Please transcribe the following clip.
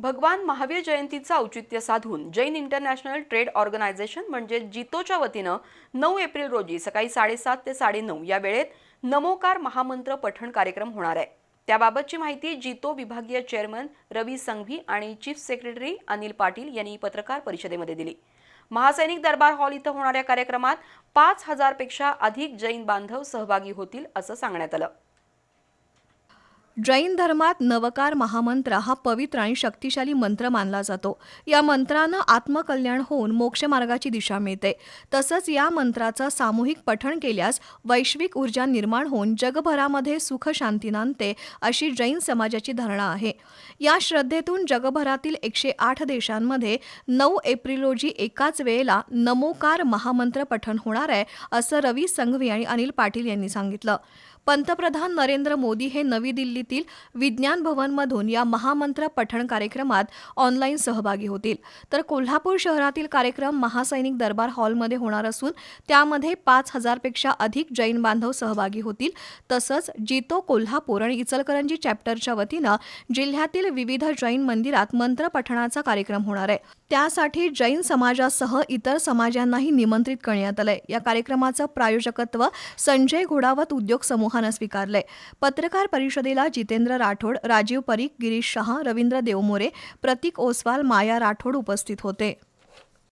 भगवान महावीर जयंतीचं औचित्य साधून जैन इंटरनॅशनल ट्रेड ऑर्गनायझेशन म्हणजे जितोच्या वतीनं नऊ एप्रिल रोजी सकाळी साडेसात ते साडेनऊ या वेळेत नमोकार महामंत्र पठण कार्यक्रम होणार आहे. त्याबाबतची माहिती जितो विभागीय चेअरमन रवी संघवी आणि चीफ सेक्रेटरी अनिल पाटील यांनी पत्रकार परिषदेमध्ये दिली. महासैनिक दरबार हॉल इथं होणाऱ्या कार्यक्रमात पाच हजारपेक्षा अधिक जैन बांधव सहभागी होतील असं सांगण्यात आलं. जैन धर्मात नवकार महामंत्र हा पवित्र आणि शक्तिशाली मंत्र मानला जातो. या मंत्रानं आत्मकल्याण होऊन मोक्षमार्गाची दिशा मिळते. तसंच या मंत्राचं सामूहिक पठण केल्यास वैश्विक ऊर्जा निर्माण होऊन जगभरामध्ये सुख शांती नांदते अशी जैन समाजाची धारणा आहे. या श्रद्धेतून जगभरातील एकशे आठ देशांमध्ये नऊ एप्रिल रोजी एकाच वेळेला नमोकार महामंत्र पठण होणार आहे असं रवी संघवी आणि अनिल पाटील यांनी सांगितलं. पंतप्रधान नरेंद्र मोदी हे नवी दिल्लीत येथील विज्ञान भवनमधून या महामंत्र पठण कार्यक्रमात ऑनलाईन सहभागी होतील. तर कोल्हापूर शहरातील कार्यक्रम महासैनिक दरबार हॉलमध्ये होणार असून त्यामध्ये पाच हजारपेक्षा अधिक जैन बांधव सहभागी होतील. तसंच जितो कोल्हापूर आणि इचलकरंजी चॅप्टरच्या वतीनं जिल्ह्यातील विविध जैन मंदिरात मंत्र पठणाचा कार्यक्रम होणार आहे. त्यासाठी जैन समाजासह इतर समाजांनाही निमंत्रित करण्यात आलंय. या कार्यक्रमाचं प्रायोजकत्व संजय घोडावत उद्योग समूहानं स्वीकारलंय. पत्रकार परिषदेला जितेंद्र राठोड राजीव परीख गिरीश शहा रवींद्र देवमोरे प्रतीक ओसवाल माया राठोड उपस्थित होते.